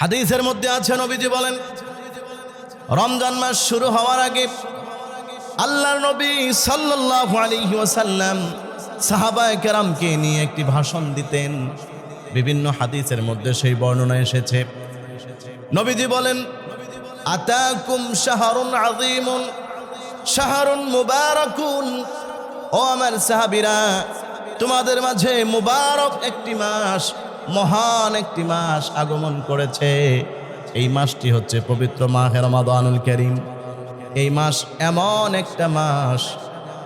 হাদিসের মধ্যে আছে, নবীজি বলেন, রমজান মাস শুরু হওয়ার আগে আল্লাহর নবী সাল্লাল্লাহু আলাইহি ওয়াসাল্লাম সাহাবায়ে কেরামকে নিয়ে একটি ভাষণ দিতেন। বিভিন্ন হাদিসের মধ্যে সেই বর্ণনা এসেছে। নবীজি বলেন, আতাকুম শাহরুন আযীমুন, শাহরুন মুবারাকুন। ও আমার সাহাবীরা, তোমাদের মাঝে মুবারক একটি মাস মহান একটি মাস আগমন করেছে। এই মাসটি হচ্ছে পবিত্র মাহে রমাদানুল করিম। এই মাস এমন একটা মাস।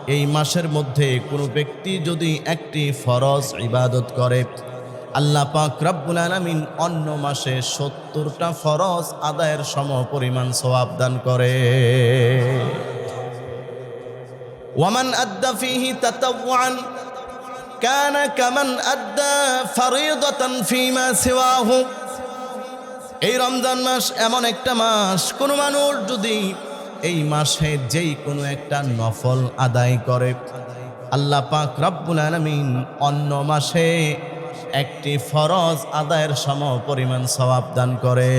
এই মাসের মধ্যে কোনো ব্যক্তি যদি একটি ফরজ ইবাদত করে, আল্লাহ পাক রব্বুল আলামিন অন্য মাসে সত্তরটা ফরজ আদায়ের সম পরিমাণ সওয়াব দান করে। ওয়ামান আদ্দা তাতাওয়ান كان كمن أدى فريضة فيما سواه এই রমজান মাস এমন একটা মাস কোনো মানুষ যদি এই মাসে যেই কোনো একটা নফল আদায় করে আল্লাহ পাক রব্বুল আলামিন অন্য মাসে একটি ফরজ আদায়ের সম পরিমাণ সওয়াব দান করে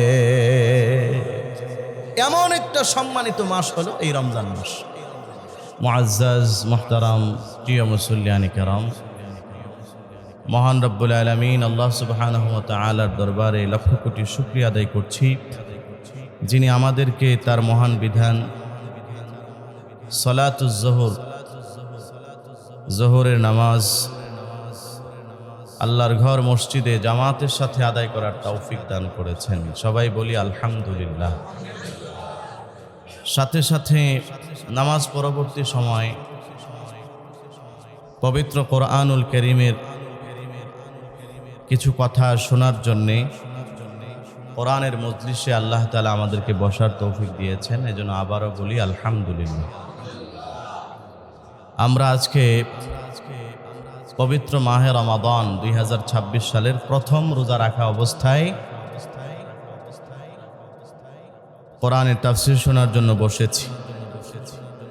এমন একটা সম্মানিত মাস হলো এই রমজান মাস মুআজ্জাজ মুহতারাম প্রিয় মুসল্লিয়ানি কারাম মহান রব্বুল আলমিন, আল্লাহ সুবহানাহু ওয়া তাআলার দরবারে লক্ষ কোটি শুকরিয়া আদায় করছি যিনি আমাদেরকে তার মহান বিধান, সলাতুজ জোহর, জোহরের নামাজ, আল্লাহর ঘর মসজিদে জামাতের সাথে আদায় করার তৌফিক দান করেছেন। সবাই বলি আলহামদুলিল্লাহ। সাথে সাথে নামাজ পরবর্তী সময় পবিত্র কোরআনুল করিমের কিছু কথা শোনার জন্যে কোরআনের মজলিসে আল্লাহ তালা আমাদেরকে বসার তৌফিক দিয়েছেন। এজন্য আবারও বলি, আলহামদুলিল্লাহ। আমরা আজকে পবিত্র মাহে রমাদান দুই সালের প্রথম রোজা রাখা অবস্থায় কোরআনের তাফসির শোনার জন্য বসেছি।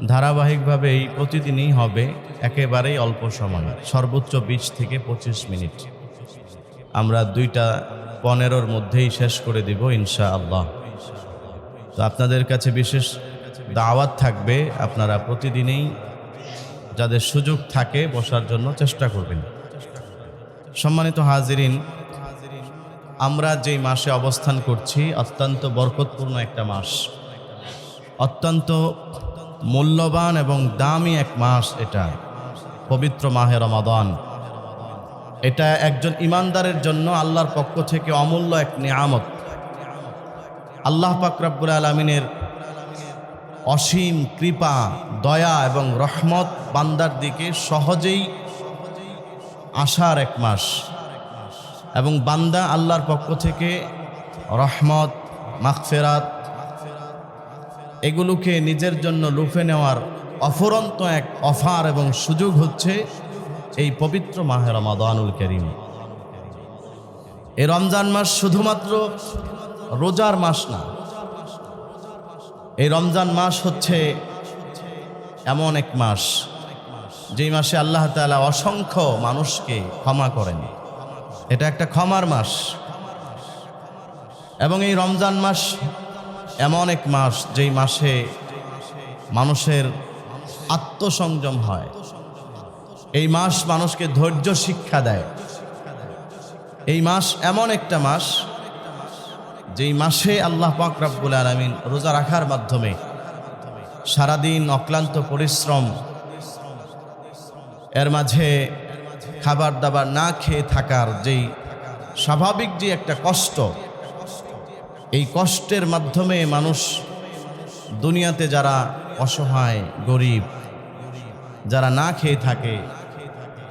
ধারাবাহিকভাবে এই প্রতিদিনই হবে, একেবারেই অল্প সময়, সর্বোচ্চ বিশ থেকে পঁচিশ মিনিট। আমরা দুইটা পনেরোর মধ্যেই শেষ করে দিব ইনশা আল্লাহ তো আপনাদের কাছে বিশেষ দাওয়াত থাকবে, আপনারা প্রতিদিনেই যাদের সুযোগ থাকে বসার জন্য চেষ্টা করবেন। সম্মানিত হাজিরিন, আমরা যেই মাসে অবস্থান করছি, অত্যন্ত বরকতপূর্ণ একটা মাস। অত্যন্ত মূল্যবান এবং দামি এক মাস এটা, পবিত্র মাহে রমাদান। এটা একজন ইমানদারের জন্য আল্লাহর পক্ষ থেকে অমূল্য এক নিয়ামত। আল্লাহ পাকরাবুল আলমিনের অসীম কৃপা, দয়া এবং রহমত বান্দার দিকে সহজেই আসার এক মাস এবং বান্দা আল্লাহর পক্ষ থেকে রহমত, মাগফেরাত, এগুলোকে নিজের জন্য লুফে নেওয়ার অফুরন্ত এক অফার এবং সুযোগ হচ্ছে এই পবিত্র মাহে রমাদানুল করিম। এই রমজান মাস শুধুমাত্র রোজার মাস না, এই রমজান মাস হচ্ছে এমন এক মাস যেই মাসে আল্লাহ তাআলা অসংখ্য মানুষকে ক্ষমা করেন। এটা একটা ক্ষমার মাস। এবং এই রমজান মাস এমন এক মাস যেই মাসে মানুষের আত্মসংযম হয়। এই মাস মানুষকে ধৈর্য শিক্ষা দেয়। এই মাস এমন একটা মাস যেই মাসে আল্লাহ পাক রাব্বুল আলমিন রোজা রাখার মাধ্যমে সারাদিন অক্লান্ত পরিশ্রম, এর মাঝে খাবার দাবার না খেয়ে থাকার যেই স্বাভাবিক যে একটা কষ্ট, এই কষ্টের মাধ্যমে মানুষ দুনিয়াতে যারা অসহায়, গরিব, যারা না খেয়ে থাকে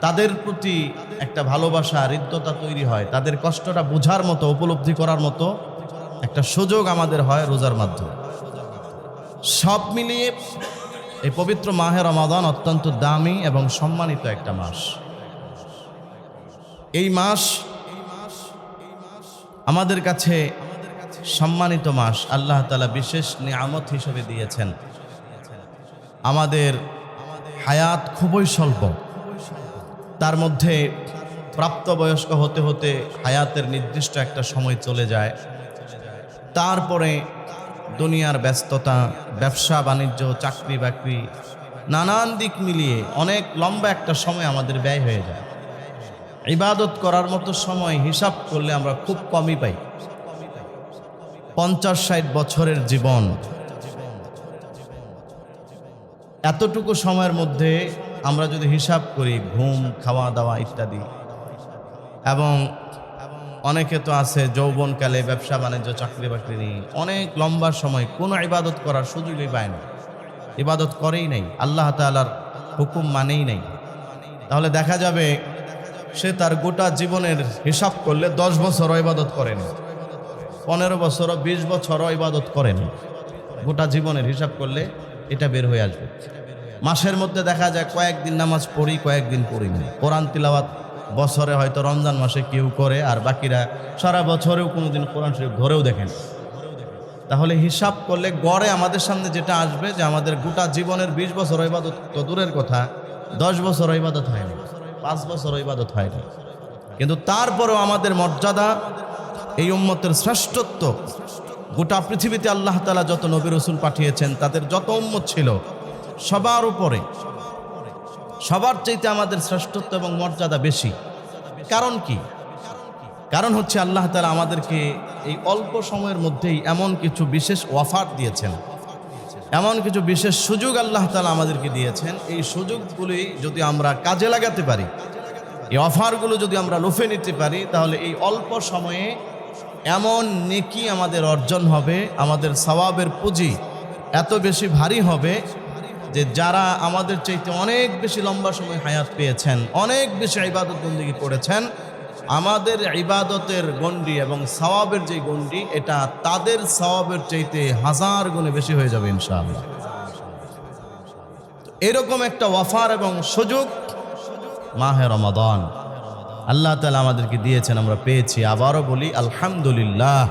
তাদের প্রতি একটা ভালোবাসা, হৃদ্যতা তৈরি হয়। তাদের কষ্টটা বোঝার মতো, উপলব্ধি করার মতো একটা সুযোগ আমাদের হয় রোজার মাধ্যমে। সব মিলিয়ে এই পবিত্র মাহের রমাদান অত্যন্ত দামি এবং সম্মানিত একটা মাস। এই মাস আমাদের কাছে সম্মানিত মাস। আল্লাহ তালা বিশেষ নিয়ামত হিসেবে দিয়েছেন। আমাদের হায়াত খুবই স্বল্প। তার মধ্যে প্রাপ্তবয়স্ক হতে হতে হায়াতের নির্দিষ্ট একটা সময় চলে যায়। তারপরে দুনিয়ার ব্যস্ততা, ব্যবসা, বাণিজ্য, চাকরি বাকরি নানান দিক মিলিয়ে অনেক লম্বা একটা সময় আমাদের ব্যয় হয়ে যায়। ইবাদত করার মতো সময় হিসাব করলে আমরা খুব কমই পাই। পঞ্চাশ ষাট বছরের জীবন। এতটুকু সময়ের মধ্যে আমরা যদি হিসাব করি, ঘুম খাওয়া দাওয়া ইত্যাদি। এবং অনেকে তো আছে যৌবনকালে ব্যবসা, বাণিজ্য, চাকরি বাকরি নেই অনেক লম্বা সময় কোনো ইবাদত করার সুযোগই পায় না। ইবাদত করেই নাই, আল্লাহ তালার হুকুম মানেই নাই। তাহলে দেখা যাবে সে তার গোটা জীবনের হিসাব করলে দশ বছরও ইবাদত করেনি, পনেরো বছরও, বিশ বছরও ইবাদত করেনি। গোটা জীবনের হিসাব করলে এটা বের হয়ে আসবে। মাসের মধ্যে দেখা যায় কয়েকদিন নামাজ পড়ি, কয়েকদিন পড়ি না। কোরআন তিলাওয়াত বছরে হয়তো রমজান মাসে কেউ করে, আর বাকিরা সারা বছরেও কোনোদিন কোরআন শরীফ ধরেও দেখেন তাহলে হিসাব করলে গড়ে আমাদের সামনে যেটা আসবে যে আমাদের গোটা জীবনের বিশ বছর ইবাদত তো দূরের কথা, দশ বছর ইবাদত হয়নি পাঁচ বছর ইবাদত হয়নি কিন্তু তারপরেও আমাদের মর্যাদা, এই উম্মতের শ্রেষ্ঠত্ব, গোটা পৃথিবীতে আল্লাহ তালা যত নবী রসুল পাঠিয়েছেন, তাদের যত উম্মত ছিল সবার উপরে। সবার চাইতে আমাদের শ্রেষ্ঠত্ব এবং মর্যাদা বেশি। কারণ কি? কারণ হচ্ছে আল্লাহ তালা আমাদেরকে এই অল্প সময়ের মধ্যেই এমন কিছু বিশেষ ওয়াফার দিয়েছেন। এমন কিছু বিশেষ সুযোগ আল্লাহ তালা আমাদেরকে দিয়েছেন। এই সুযোগগুলি যদি আমরা কাজে লাগাতে পারি, এই অফারগুলো যদি আমরা লুফে নিতে পারি, তাহলে এই অল্প সময়ে এমন নেকি আমাদের অর্জন হবে, আমাদের সওয়াবের পুঁজি এত বেশি ভারী হবে যে যারা আমাদের চাইতে অনেক বেশি লম্বা সময় হায়াত পেয়েছেন, অনেক বেশি ইবাদত বন্দিগি করেছেন, আমাদের ইবাদতের গণ্ডি এবং সওয়াবের যে গণ্ডি, এটা তাদের সওয়াবের চাইতে হাজার গুণে বেশি হয়ে যাবে ইনশাআল্লাহ। এরকম একটা ওয়াফার এবং সুযোগ মাহে রমাদান। আল্লাহ তালা আমাদেরকে দিয়েছেন, আমরা পেয়েছি। আবারও বলি, আলহামদুলিল্লাহ।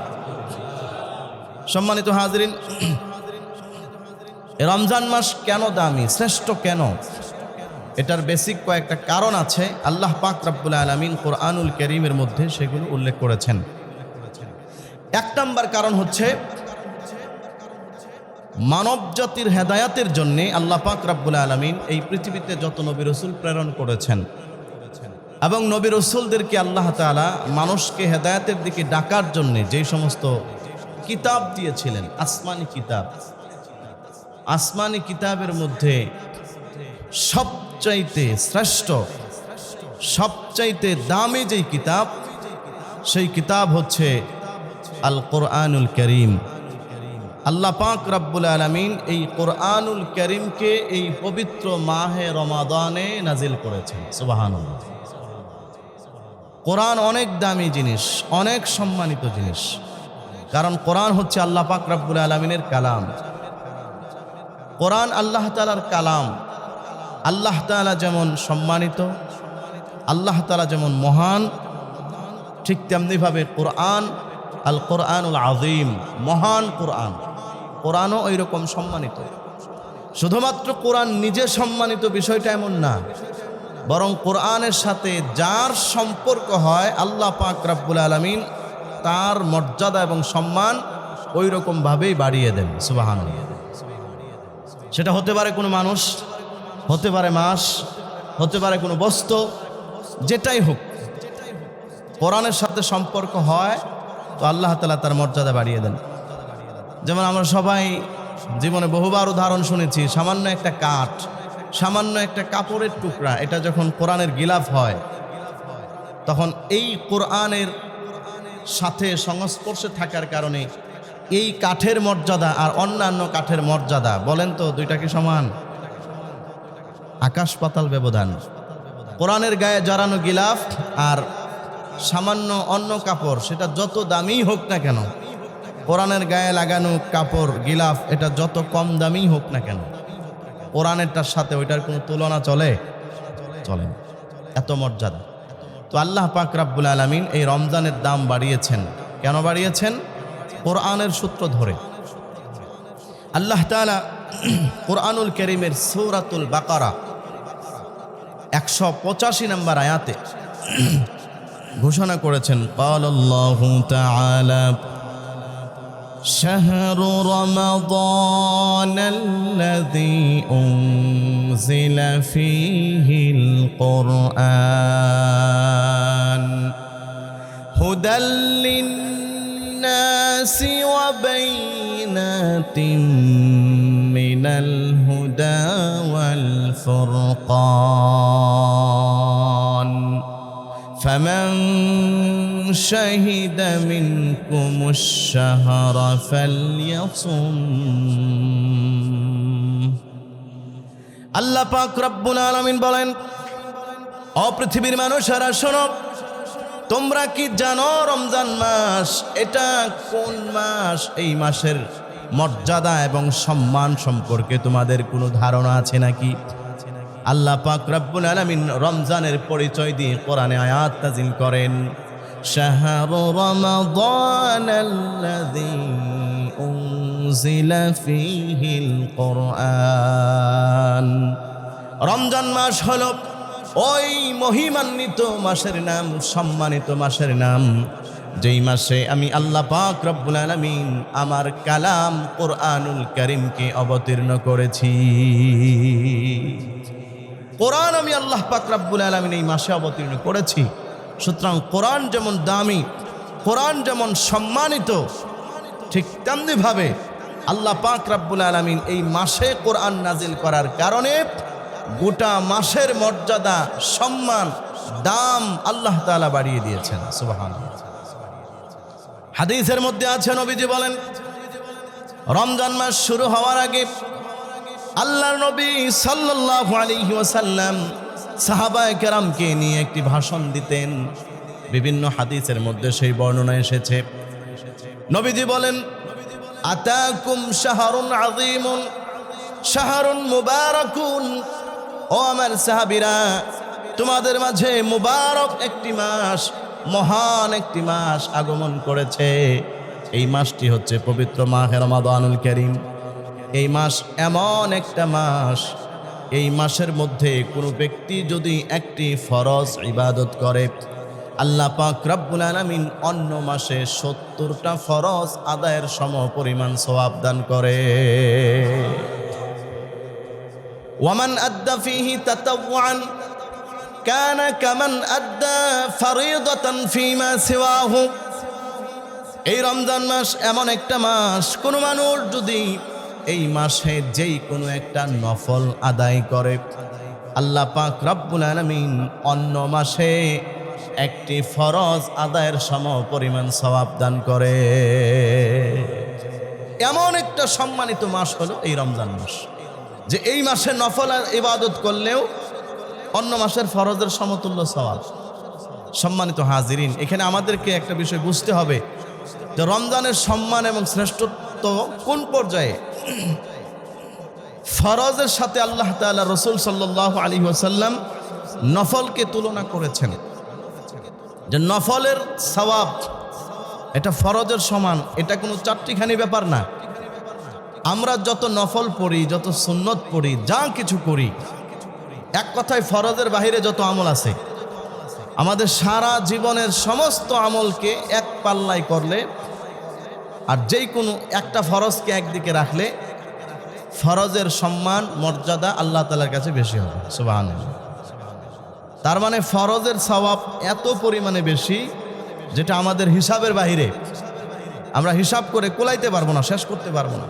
সম্মানিত হাজরিন রমজান মাস কেন দামি? শ্রেষ্ঠ কেন? এটার বেসিক কয়েকটা কারণ আছে। আল্লাহ পাক রাব্বুল আলমিন কোরআনুল করিমের মধ্যে সেগুলো উল্লেখ করেছেন। এক নম্বর কারণ হচ্ছে মানব জাতির হেদায়াতের জন্যে আল্লাহ পাক রাব্বুল আলমিন এই পৃথিবীতে যত নবী রসুল প্রেরণ করেছেন এবং নবী রসুলদেরকে আল্লাহ তালা মানুষকে হেদায়াতের দিকে ডাকার জন্যে যেই সমস্ত কিতাব দিয়েছিলেন, আসমানি কিতাব আসমানি কিতাবের মধ্যে সবচাইতে শ্রেষ্ঠ, সবচাইতে দামি যেই কিতাব, সেই কিতাব হচ্ছে আল কোরআনুল করিম। আল্লাহ পাক রাব্বুল আলমিন এই কোরআনুল করিমকে এই পবিত্র মাহে রমাদানে নাজিল করেছেন। সুবাহান কোরআন অনেক দামি জিনিস, অনেক সম্মানিত জিনিস। কারণ কোরআন হচ্ছে আল্লাহ পাক রাব্বুল আলমিনের কালাম। কোরআন আল্লাহ তালার কালাম। আল্লাহ তালা যেমন সম্মানিত, আল্লাহ তালা যেমন মহান, ঠিক তেমনিভাবে কোরআন, আল কোরআনুল আজিম মহান কোরআন। কোরআনও ওই রকম সম্মানিত। শুধুমাত্র কোরআন নিজে সম্মানিত বিষয়টা এমন না, বরং কোরআনের সাথে যার সম্পর্ক হয় আল্লাহ পাক রাব্বুল আলমিন, তার মর্যাদা এবং সম্মান ওই রকমভাবেই বাড়িয়ে দেন। সুবাহান সেটা হতে পারে কোনো মানুষ, হতে পারে মাস, হতে পারে কোনো বস্তু, যেটাই হোক। কোরআনের সাথে সম্পর্ক হয়, তো আল্লাহ তালা তার মর্যাদা বাড়িয়ে দেন। যেমন আমরা সবাই জীবনে বহুবার উদাহরণ শুনেছি, সামান্য একটা কাঠ, সামান্য একটা কাপড়ের টুকরা, এটা যখন কোরআনের গিলাফ হয়, তখন এই কোরআনের সাথে সংস্পর্শে থাকার কারণে এই কাঠের মর্যাদা আর অন্যান্য কাঠের মর্যাদা, বলেন তো দুইটা কি সমান? আকাশ পাতাল ব্যবধান। কোরআনের গায়ে জড়ানো গিলাফ আর সামান্য অন্য কাপড়, সেটা যত দামি হোক না কেন, কোরআনের গায়ে লাগানো কাপড়, গিলাফ, এটা যত কম দামি হোক না কেন, কোরআনেরটার সাথে ওইটার কোনো তুলনা চলে? চলে। এত মর্যাদা। তো আল্লাহ পাক রাব্বুল আলমিন এই রমজানের দাম বাড়িয়েছেন। কেন বাড়িয়েছেন? কোরআনের সূত্র ধরে আল্লাহ তাআলা কোরআনুল করিমের সৌরাতুল বাকারা একশো পঁচাশি নম্বর আয়াতে ঘোষণা করেছেন قال الله تعالى شهر رمضان الذي أنزل فيه القرآن هدى للناس وبينات من الهدى والفرقان فمن شهد منكم الشهر فليصم আল্লাহ পাক রব্বুল আলামিন বলেন ও পৃথিবীর মানুষেরা শোনো তোমরা কি জানো রমজান মাস? এটা কোন মাস? এই মাসের মর্যাদা এবং সম্মান সম্পর্কে তোমাদের কোনো ধারণা আছে নাকি? আল্লাহ পাক রব্বুল আলামিন রমজানের পরিচয় দিয়ে কোরআনে আয়াত নাজিল করেন আল্লাযী উনজিলা ফীহিল কোরআন। রমজান মাস হলো ওই মহিমান্বিত মাসের নাম, সম্মানিত মাসের নাম। যেই মাসে আমি আল্লাহ পাক রব্বুল আলামিন আমার কালাম কোরআনুল করিমকে অবতীর্ণ করেছি। কোরআন আমি আল্লাহ পাক রব্বুল আলামিন এই মাসে অবতীর্ণ করেছি। সুতরাং কোরআন যেমন দামি, কোরআন যেমন সম্মানিত, ঠিক তেমনিভাবে আল্লাহ পাক রব্বুল আলামিন এই মাসে কোরআন নাজিল করার কারণে গোটা মাসের মর্যাদা, সম্মান, দাম আল্লাহ তাআলা বাড়িয়ে দিয়েছেন। সুবহান হাদিসের মধ্যে আছে, নবীজি বলেন, রমজান মাস শুরু হওয়ার আগে আল্লাহর নবী সাল্লাল্লাহু আলাইহি ওয়াসাল্লাম সাহাবায়ে কেরামকে নিয়ে একটি ভাষণ দিতেন। বিভিন্ন হাদিসের মধ্যে সেই বর্ণনা এসেছে। নবীজি বলেন, আতাকুম শাহরুন আজিমুন শাহরুন মুবারাকুন ও আমার সাহাবিরা, তোমাদের মাঝে মুবারক একটি মাস, মহান একটি মাস আগমন করেছে। এই মাসটি হচ্ছে পবিত্র মাহে রমাদানুল করিম। এই মাস এমন একটা মাস, এই মাসের মধ্যে কোনো ব্যক্তি যদি একটি ফরজ ইবাদত করে, আল্লাহ পাক রব্বুল আলামিন অন্য মাসে সত্তরটা ফরজ আদায়ের সম পরিমাণ সওয়াব দান করে। ওয়ামান আদ্দা ফিহি তাতাওয়ান কানা কামান আদ্দা ফরিদাতান ফিমা সিওয়াহু এই রমজান মাস এমন একটা মাস, কোনো মানুষ যদি এই মাসে যেই কোনো একটা নফল আদায় করে, আল্লাহ পাক রব্বুল আলামিন অন্য মাসে একটি ফরজ আদায়ের সম পরিমাণ সওয়াব দান করে। এমন একটা সম্মানিত মাস হলো এই রমজান মাস। যে এই মাসে নফল আর ইবাদত করলেও অন্য মাসের ফরজের সমতুল্য সওয়াব। সম্মানিত হাজিরিন, এখানে আমাদেরকে একটা বিষয় বুঝতে হবে যে রমজানের সম্মান এবং শ্রেষ্ঠত্ব কোন পর্যায়ে? ফরজের সাথে আল্লাহ তাআলা রসুল সাল্লাহ আলী ওসাল্লাম নফলকে তুলনা করেছেন। যে নফলের সওয়াব, এটা ফরজের সমান, এটা কোনো চারটিখানি ব্যাপার না। আমরা যত নফল পড়ি, যত সুন্নত পড়ি, যা কিছু করি, এক কথায় ফরজের বাহিরে যত আমল আছে, আমাদের সারা জীবনের সমস্ত আমলকে এক পাল্লায় করলে আর যেই কোনো একটা ফরজকে একদিকে রাখলে ফরজের সম্মান, মর্যাদা আল্লাহ তালার কাছে বেশি হবে। সুবাহ তার মানে ফরজের সওয়াব এত পরিমাণে বেশি যেটা আমাদের হিসাবের বাহিরে। আমরা হিসাব করে কোলাইতে পারব না, শেষ করতে পারব না।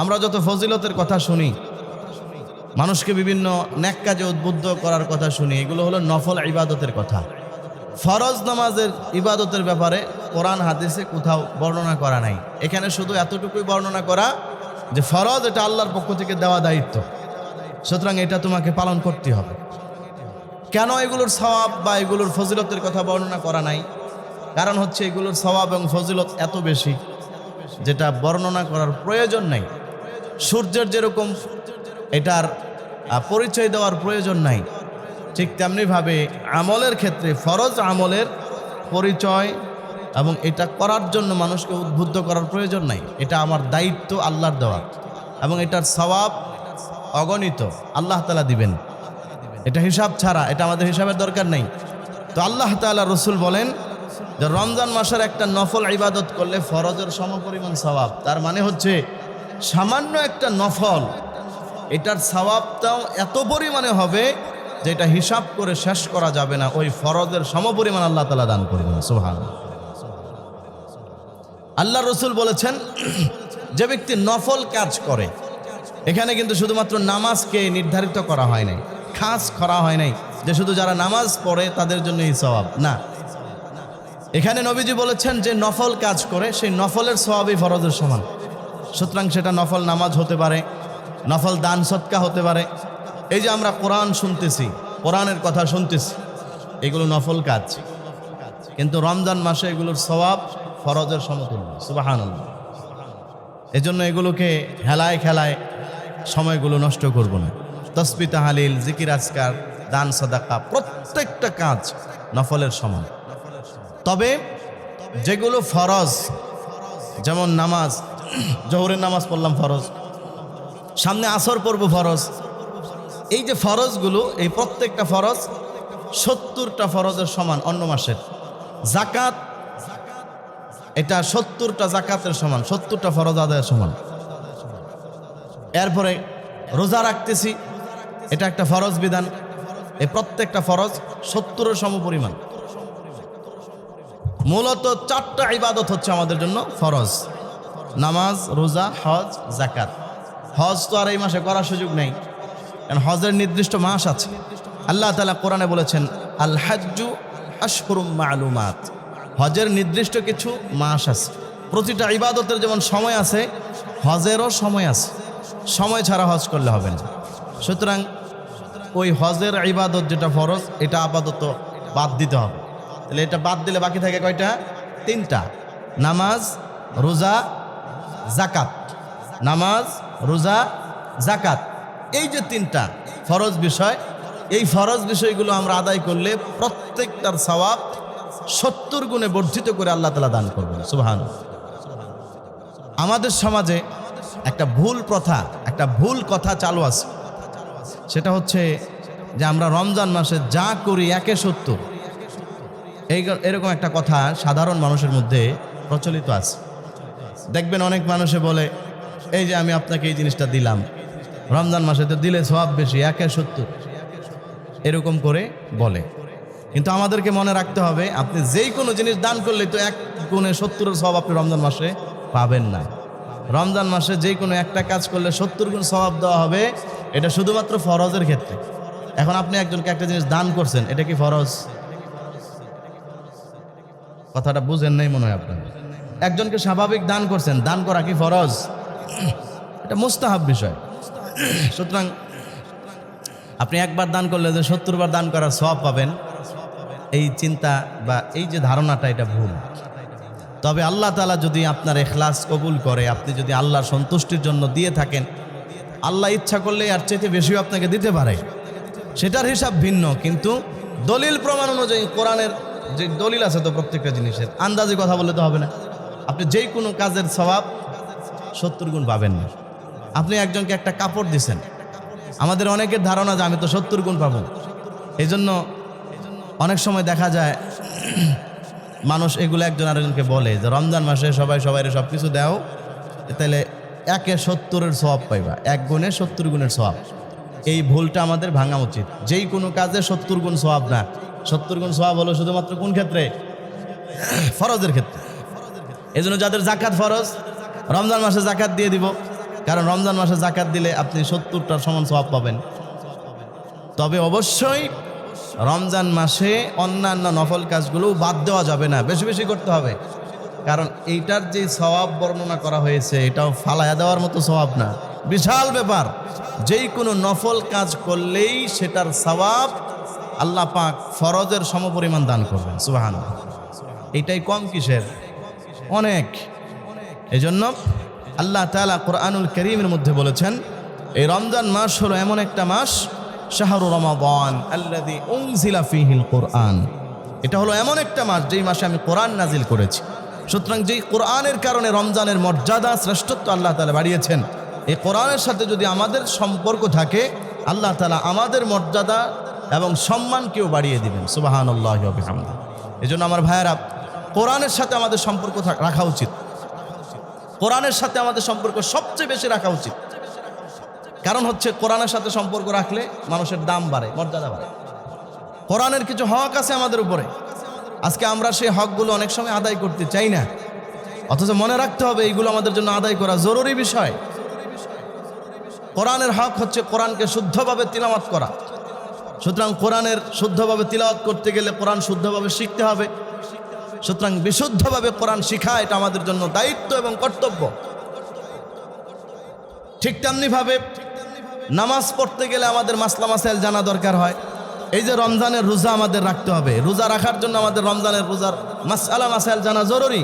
আমরা যত ফজিলতের কথা শুনি, মানুষকে বিভিন্ন ন্যাক কাজে উদ্বুদ্ধ করার কথা শুনি, এগুলো হলো নফল ইবাদতের কথা। ফরজ নামাজের ইবাদতের ব্যাপারে কোরআন, হাদিসে কোথাও বর্ণনা করা নাই। এখানে শুধু এতটুকুই বর্ণনা করা যে ফরজ এটা আল্লাহর পক্ষ থেকে দেওয়া দায়িত্ব। সুতরাং এটা তোমাকে পালন করতে হবে। কেন এগুলোর সওয়াব বা এগুলোর ফজিলতের কথা বর্ণনা করা নাই? কারণ হচ্ছে এগুলোর সওয়াব এবং ফজিলত এত বেশি, যেটা বর্ণনা করার প্রয়োজন নাই। সূর্যের যেরকম এটার পরিচয় দেওয়ার প্রয়োজন নাই। ঠিক তেমনিভাবে আমলের ক্ষেত্রে ফরজ আমলের পরিচয় এবং এটা করার জন্য মানুষকে উদ্বুদ্ধ করার প্রয়োজন নাই। এটা আমার দায়িত্ব আল্লাহর দেওয়া এবং এটার স্বভাব অগণিত আল্লাহ তালা দিবেন। এটা হিসাব ছাড়া, এটা আমাদের হিসাবের দরকার নেই। তো আল্লাহ তালা রসুল বলেন যে রমজান মাসের একটা নফল ইবাদত করলে ফরজের সমপরিমাণ স্বভাব তার মানে হচ্ছে সামান্য একটা নফল। এটার স্বভাবটাও এত পরিমাণে হবে যেটা হিসাব করে শেষ করা যাবে না। ওই ফরজের সমপরিমাণ আল্লাহ তালা দান করবেন সোহান আল্লাহ রসুল বলেছেন, যে ব্যক্তি নফল কাজ করে, এখানে কিন্তু শুধুমাত্র নামাজকে নির্ধারিত করা হয় নাই, খাস করা হয় নাই, যে শুধু যারা নামাজ পড়ে তাদের জন্য এই স্বভাব না। এখানে নবীজি বলেছেন যে নফল কাজ করে, সেই নফলের স্বভাবই ফরজের সমান। সুতরাং সেটা নফল নামাজ হতে পারে, নফল দান সৎকা হতে পারে। এই যে আমরা কোরআন শুনতেছি, কোরআনের কথা শুনতেছি, এগুলো নফল কাজ। কিন্তু রমজান মাসে এগুলোর স্বভাব ফরজের সমতুল্য সুবাহান এজন্য এগুলোকে হেলায় খেলায় সময়গুলো নষ্ট করব না। তসবি তাহালিল, জিকির আজকার, দান সদাকা, প্রত্যেকটা কাজ নফলের সমান। তবে যেগুলো ফরজ, যেমন নামাজ জহরের নামাজ পড়লাম ফরজ। সামনে আসর পড়ব ফরজ। এই যে ফরজগুলো, এই প্রত্যেকটা ফরজ সত্তরটা ফরজের সমান অন্য মাসের। জাকাত এটা সত্তরটা জাকাতের সমান, সত্তরটা ফরজ আদায়ের সমান। এরপরে রোজা রাখতেছি, এটা একটা ফরজ বিধান। এই প্রত্যেকটা ফরজ সত্তরের সমপরিমাণ। মূলত চারটা ইবাদত হচ্ছে আমাদের জন্য ফরজ। নামাজ, রোজা, হজ জাকাত হজ তো আর এই মাসে করার সুযোগ নেই। কারণ হজের নির্দিষ্ট মাস আছে। আল্লাহ তালা কোরআনে বলেছেন, আল হাজ্জু আশকুরুম হজের নির্দিষ্ট কিছু মাস আছে। প্রতিটা ইবাদতের যেমন সময় আছে, হজেরও সময় আছে। সময় ছাড়া হজ করলে হবে না। সুতরাং ওই হজের ইবাদত যেটা ফরজ, এটা আপাতত বাদ দিতে হবে। তাহলে এটা বাদ দিলে বাকি থাকে কয়টা? তিনটা। নামাজ, রোজা জাকাত নামাজ, রোজা জাকাত এই যে তিনটা ফরজ বিষয়, এই ফরজ বিষয়গুলো আমরা আদায় করলে প্রত্যেকটার সওয়াব সত্তর গুণে বর্ধিত করে আল্লাহ তালা দান করবেন। সুবহান। আমাদের সমাজে একটা ভুল প্রথা, একটা ভুল কথা চালু আছে। সেটা হচ্ছে যে আমরা রমজান মাসে যা করি একে সত্য এই এরকম একটা কথা সাধারণ মানুষের মধ্যে প্রচলিত আছে। দেখবেন অনেক মানুষে বলে, এই যে আমি আপনাকে এই জিনিসটা দিলাম। রমজান মাসে তো দিলে সব বেশি, একে সত্তর। এরকম করে বলে। কিন্তু আমাদেরকে মনে রাখতে হবে, আপনি যেই কোনো জিনিস দান করলে তো এক গুণে সত্তরের সব আপনি রমজান মাসে পাবেন না। রমজান মাসে যে কোনো একটা কাজ করলে সত্তর গুণ স্বভাব দেওয়া হবে, এটা শুধুমাত্র ফরজের ক্ষেত্রে। এখন আপনি একজনকে একটা জিনিস দান করছেন, এটা কি ফরজ? কথাটা বুঝেন নাই মনে হয় আপনার। একজনকে স্বাভাবিক দান করছেন, দান করা কি ফরজ? এটা মুস্তাহাব বিষয়। সুতরাং আপনি একবার দান করলে যে সত্তরবার দান করার সব পাবেন, এই চিন্তা বা এই যে ধারণাটা, এটা ভুল। তবে আল্লাহ তালা যদি আপনার এখলাস কবুল করে, আপনি যদি আল্লাহর সন্তুষ্টির জন্য দিয়ে থাকেন, আল্লাহ ইচ্ছা করলে আর চাইতে বেশিও আপনাকে দিতে পারে। সেটার হিসাব ভিন্ন, কিন্তু দলিল প্রমাণ অনুযায়ী কোরআনের যে দলিল আছে তো প্রত্যেকটা জিনিসের, আন্দাজে কথা বলে তো হবে না। আপনি যেই কোনো কাজের স্বভাব সত্তর গুণ পাবেন না। আপনি একজনকে একটা কাপড় দিছেন। আমাদের অনেকের ধারণা যে আমি তো সত্তর গুণ পাবো। এই জন্য অনেক সময় দেখা যায় মানুষ এগুলো একজন আরেকজনকে বলে যে, রমজান মাসে সবাই সবাই সব কিছু দাও তাহলে একে সত্তরের স্বভাব পাইবা, এক গুণে সত্তর গুণের স্বভাব। এই ভুলটা আমাদের ভাঙা উচিত। যেই কোনো কাজে সত্তর গুণ স্বভাব না। সত্তর গুণ স্বভাব হলো শুধুমাত্র কোন ক্ষেত্রে? ফরজের ক্ষেত্রে। এই জন্য যাদের জাকাত ফরজ, রমজান মাসে জাকাত দিয়ে দিব। কারণ রমজান মাসে জাকাত দিলে আপনি সত্তরটার সমান সবাব পাবেন। তবে অবশ্যই রমজান মাসে অন্যান্য নফল কাজগুলো বাদ দেওয়া যাবে না, বেশি বেশি করতে হবে। কারণ এইটার যে স্বভাব বর্ণনা করা হয়েছে, এটাও ফালায়া দেওয়ার মতো স্বভাব না। বিশাল ব্যাপার যেই কোনো নফল কাজ করলেই সেটার স্বভাব আল্লাহ পাক ফরজের সমপরিমাণ দান করবেন সুবাহান এটাই কম কিসের? অনেক। এজন্য আল্লাহ তালা কোরআনুল করিমের মধ্যে বলেছেন, এই রমজান মাস হলো এমন একটা মাস, শাহরু রমাবান কোরআন। এটা হলো এমন একটা মাস যেই মাসে আমি কোরআন নাজিল করেছি। সুতরাং যেই কোরআনের কারণে রমজানের মর্যাদা, শ্রেষ্ঠত্ব আল্লাহ তালা বাড়িয়েছেন, এই কোরআনের সাথে যদি আমাদের সম্পর্ক থাকে, আল্লাহ তালা আমাদের মর্যাদা এবং সম্মানকেও বাড়িয়ে দিবেন। সুবাহান আল্লাহ এই জন্য আমার ভাইয়েরা কোরআনের সাথে আমাদের সম্পর্ক রাখা উচিত। কোরআনের সাথে আমাদের সম্পর্ক সবচেয়ে বেশি রাখা উচিত। কারণ হচ্ছে, কোরআনের সাথে সম্পর্ক রাখলে মানুষের দাম বাড়ে, মর্যাদা বাড়ে। কোরআনের কিছু হক আছে আমাদের উপরে। আজকে আমরা সেই হকগুলো অনেক সময় আদায় করতে চাই না। অথচ মনে রাখতে হবে, এইগুলো আমাদের জন্য আদায় করা জরুরি বিষয়। কোরআনের হক হচ্ছে কোরআনকে শুদ্ধভাবে তিলাওয়াত করা। সুতরাং কোরআনের শুদ্ধভাবে তিলাওয়াত করতে গেলে কোরআন শুদ্ধভাবে শিখতে হবে। সুতরাং বিশুদ্ধভাবে কোরআন শিখা, এটা আমাদের জন্য দায়িত্ব এবং কর্তব্য। ঠিক তেমনিভাবে নামাজ পড়তে গেলে আমাদের মাসলা মাসাইল জানা দরকার হয়। এই যে রমজানের রোজা আমাদের রাখতে হবে। রোজা রাখার জন্য আমাদের রমজানের রোজার মাসালা মাসাইল জানা জরুরি।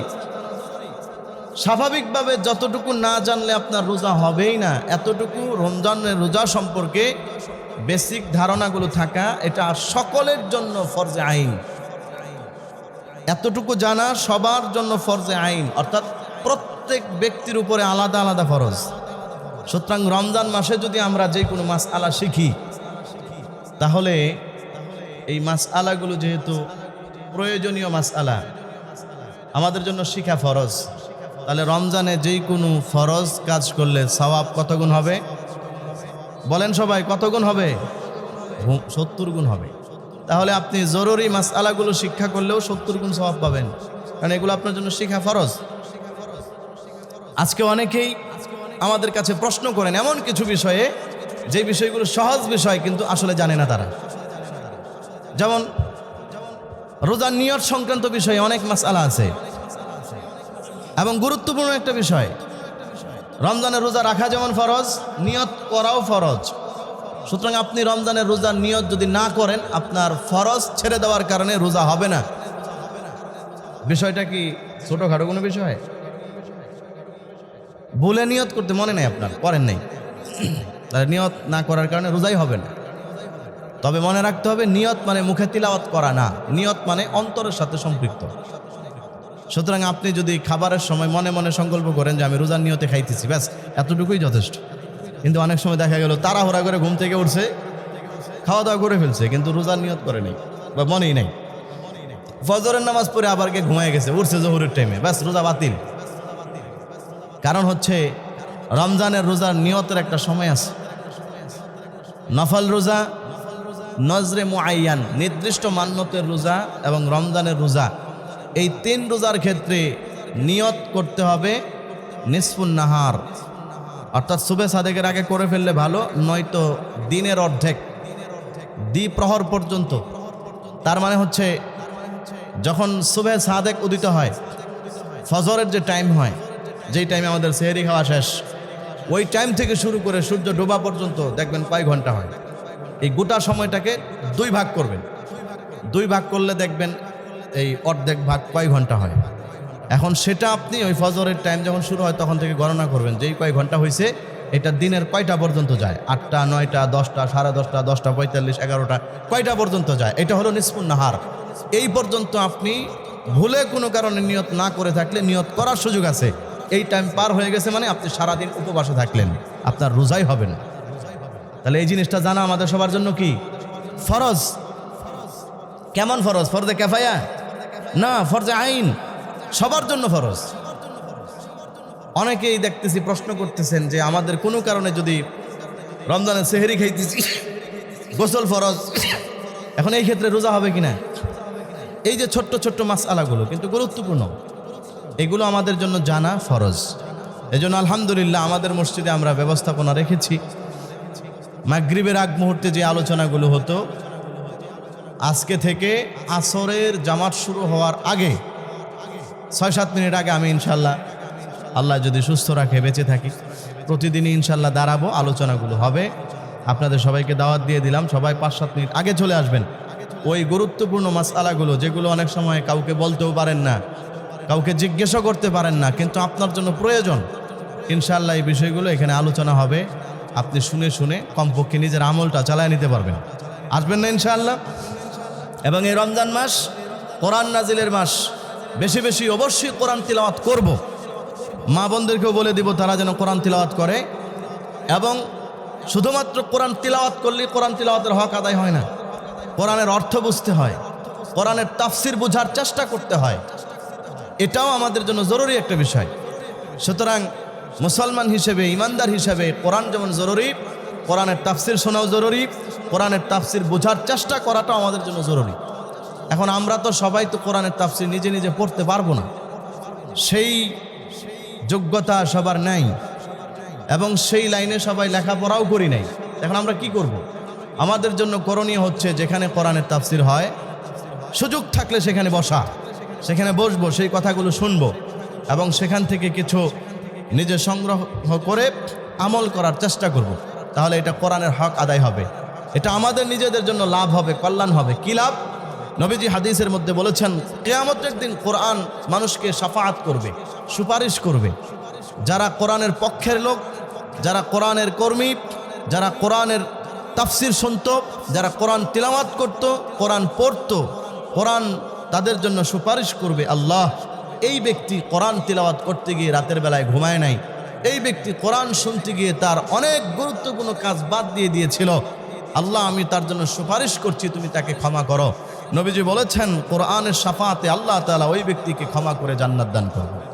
স্বাভাবিকভাবে যতটুকু না জানলে আপনার রোজা হবেই না, এতটুকু রমজানের রোজা সম্পর্কে বেসিক ধারণাগুলো থাকা, এটা সকলের জন্য ফরজে আইন। এতটুকু জানা সবার জন্য ফরজে আইন, অর্থাৎ প্রত্যেক ব্যক্তির উপরে আলাদা আলাদা ফরজ। সুতরাং রমজান মাসে যদি আমরা যে কোনো মাস আলা শিখি, তাহলে এই মাস আলাগুলো যেহেতু প্রয়োজনীয় মাস আলা আমাদের জন্য শিখা ফরজ। তাহলে রমজানে যেই কোনো ফরজ কাজ করলে সওয়াব কত গুণ হবে? বলেন সবাই, কত গুণ হবে? সত্তর গুণ হবে। তাহলে আপনি জরুরি মাস আলাগুলো শিক্ষা করলেও সত্তর গুণ স্বভাব পাবেন। কারণ এগুলো আপনার জন্য শিখা ফরজ। আজকে অনেকেই আমাদের কাছে প্রশ্ন করেন এমন কিছু বিষয়ে, যে বিষয়গুলো সহজ বিষয় কিন্তু আসলে জানে না তারা। যেমন রোজার নিয়ত সংক্রান্ত বিষয়ে অনেক মাস আলা আছে। এবং গুরুত্বপূর্ণ একটা বিষয় রমজানের রোজা রাখা যেমন ফরজ, নিয়ত করাও ফরজ। সুতরাং আপনি রমজানের রোজার নিয়ত যদি না করেন আপনার ফরজ ছেড়ে দেওয়ার কারণে রোজা হবে না। বিষয়টা কি ছোটোখাটো কোনো বিষয়? ভুলে নিয়ত করতে মনে নেই আপনার করেন নেই। তাহলে নিয়ত না করার কারণে রোজাই হবে না। তবে মনে রাখতে হবে নিয়ত মানে মুখে তিলাওয়াত করা না নিয়ত মানে অন্তরের সাথে সম্পৃক্ত। সুতরাং আপনি যদি খাবারের সময় মনে মনে সংকল্প করেন যে আমি রোজার নিয়তে খাইতেছি ব্যাস এতটুকুই যথেষ্ট। কিন্তু অনেক সময় দেখা গেল তাড়াহুড়া করে ঘুম থেকে উঠছে, খাওয়া দাওয়া করে ফেলছে, কিন্তু রোজার নিয়ত করে নেই বা মনেই নেই। ফজরের নামাজ পড়ে আবার কে ঘুমায় গেছে, উঠছে জহুরের টাইমে ব্যাস রোজা বাতিল। কারণ হচ্ছে রমজানের রোজার নিয়তের একটা সময় আছে। নফল রোজা, নজরে মুআইয়ান, নির্দিষ্ট মান্যতের রোজা এবং রমজানের রোজা, এই তিন রোজার ক্ষেত্রে নিয়ত করতে হবে নিসফুন নাহার। অর্থাৎ সুবে সাদেকের আগে করে ফেললে ভালো, নয়তো দিনের অর্ধেক, দ্বিপ্রহর পর্যন্ত। তার মানে হচ্ছে, যখন সুবে সাদেক উদিত হয়, ফজরের যে টাইম হয়, যেই টাইমে আমাদের সেহেরি খাওয়া শেষ, ওই টাইম থেকে শুরু করে সূর্য ডোবা পর্যন্ত দেখবেন কয় ঘণ্টা হয়। এই গোটা সময়টাকে দুই ভাগ করবেন। দুই ভাগ করলে দেখবেন এই অর্ধেক ভাগ কয় ঘণ্টা হয়? এখন সেটা আপনি ওই ফজরের টাইম যখন শুরু হয় তখন থেকে গণনা করবেন। যেই কয় ঘণ্টা হয়েছে এটা দিনের কয়টা পর্যন্ত যায়? আটটা, নয়টা, দশটা, সাড়ে দশটা দশটা, পঁয়তাল্লিশ, এগারোটা, কয়টা পর্যন্ত যায়? এটা হলো নিষ্পুণ নাহার। এই পর্যন্ত আপনি ভুলে কোনো কারণে নিয়ত না করে থাকলে নিয়ত করার সুযোগ আছে। এই টাইম পার হয়ে গেছে মানে আপনি সারাদিন উপবাসে থাকলেন। আপনার রোজাই হবে না। তাহলে এই জিনিসটা জানা আমাদের সবার জন্য কি? ফরজ। কেমন ফরজ? ফরজে কেফায়া? না, ফরজে আইন। সবার জন্য ফরজ। অনেকেই দেখতেছি, প্রশ্ন করতেছেন যে আমাদের কোনো কারণে যদি রমজানের সেহেরি খাইতেছি, গোসল ফরজ, এখন এই ক্ষেত্রে রোজা হবে কিনা? এই যে ছোট্ট ছোট্ট মাস আলাগুলো কিন্তু গুরুত্বপূর্ণ। এগুলো আমাদের জন্য জানা ফরজ। এজন্য আলহামদুলিল্লাহ আমাদের মসজিদে আমরা ব্যবস্থাপনা রেখেছি। মাগরিবের আগ মুহূর্তে যে আলোচনাগুলো হতো, আজকে থেকে আসরের জামাত শুরু হওয়ার আগে ছয় সাত মিনিট আগে আমি ইনশাল্লাহ আল্লাহ যদি সুস্থ রাখে, বেঁচে থাকি। প্রতিদিনই ইনশাল্লাহ দাঁড়াবো, আলোচনাগুলো হবে। আপনাদের সবাইকে দাওয়াত দিয়ে দিলাম, সবাই পাঁচ সাত মিনিট আগে চলে আসবেন। ওই গুরুত্বপূর্ণ মাসালাগুলো যেগুলো অনেক সময় কাউকে বলতেও পারেন না, কাউকে জিজ্ঞেসও করতে পারেন না, কিন্তু আপনার জন্য প্রয়োজন। ইনশাল্লাহ এই বিষয়গুলো এখানে আলোচনা হবে। আপনি শুনে শুনে কমপক্ষে নিজের আমলটা চালায় নিতে পারবেন। আসবেন না ইনশাআল্লাহ এবং এই রমজান মাস কোরআন নাজিলের মাস। বেশি বেশি অবশ্যই কোরআন তিলাওয়াত করব। মা বোনদেরকেও বলে দিব, তারা যেন কোরআন তিলাওয়াত করে। এবং শুধুমাত্র কোরআন তিলাওয়াত করলে কোরআন তিলাওয়াতের হক আদায় হয় না। কোরআনের অর্থ বুঝতে হয়, কোরআনের তাফসির বোঝার চেষ্টা করতে হয়। এটাও আমাদের জন্য জরুরি একটা বিষয়। সুতরাং মুসলমান হিসেবে, ইমানদার হিসেবে কোরআন যেমন জরুরি, কোরআনের তাফসির শোনাও জরুরি, কোরআনের তাফসির বোঝার চেষ্টা করাটাও আমাদের জন্য জরুরি। এখন আমরা তো সবাই তো কোরআনের তাফসির নিজে নিজে পড়তে পারব না। সেই যোগ্যতা সবার নাই এবং সেই লাইনে সবাই লেখাপড়াও করি নাই। এখন আমরা কি করব। আমাদের জন্য করণীয় হচ্ছে যেখানে কোরআনের তাফসির হয়, সুযোগ থাকলে সেখানে বসা, সেখানে বসবো, সেই কথাগুলো শুনব এবং সেখান থেকে কিছু নিজে সংগ্রহ করে আমল করার চেষ্টা করব। তাহলে এটা কোরআনের হক আদায় হবে। এটা আমাদের নিজেদের জন্য লাভ হবে, কল্যাণ হবে। কি লাভ? নবীজি হাদিসের মধ্যে বলেছেন, কেয়ামতের দিন কোরআন মানুষকে সাফাত করবে, সুপারিশ করবে। যারা কোরআনের পক্ষের লোক, যারা কোরআনের কর্মী, যারা কোরআনের তাফসির শুনত, যারা কোরআন তিলামাত করত, কোরআন পড়তো, কোরআন তাদের জন্য সুপারিশ করবে আল্লাহ। এই ব্যক্তি কোরআন তিলাওয়াত করতে গিয়ে রাতের বেলায় ঘুমায় নাই। এই ব্যক্তি কোরআন শুনতে গিয়ে তার অনেক গুরুত্বপূর্ণ কাজ বাদ দিয়ে দিয়েছিল। আল্লাহ, আমি তার জন্য সুপারিশ করছি, তুমি তাকে ক্ষমা করো। নবীজি বলেছেন কোরআনের সাফাতে আল্লাহ তালা ওই ব্যক্তিকে ক্ষমা করে জান্নাত দান করবে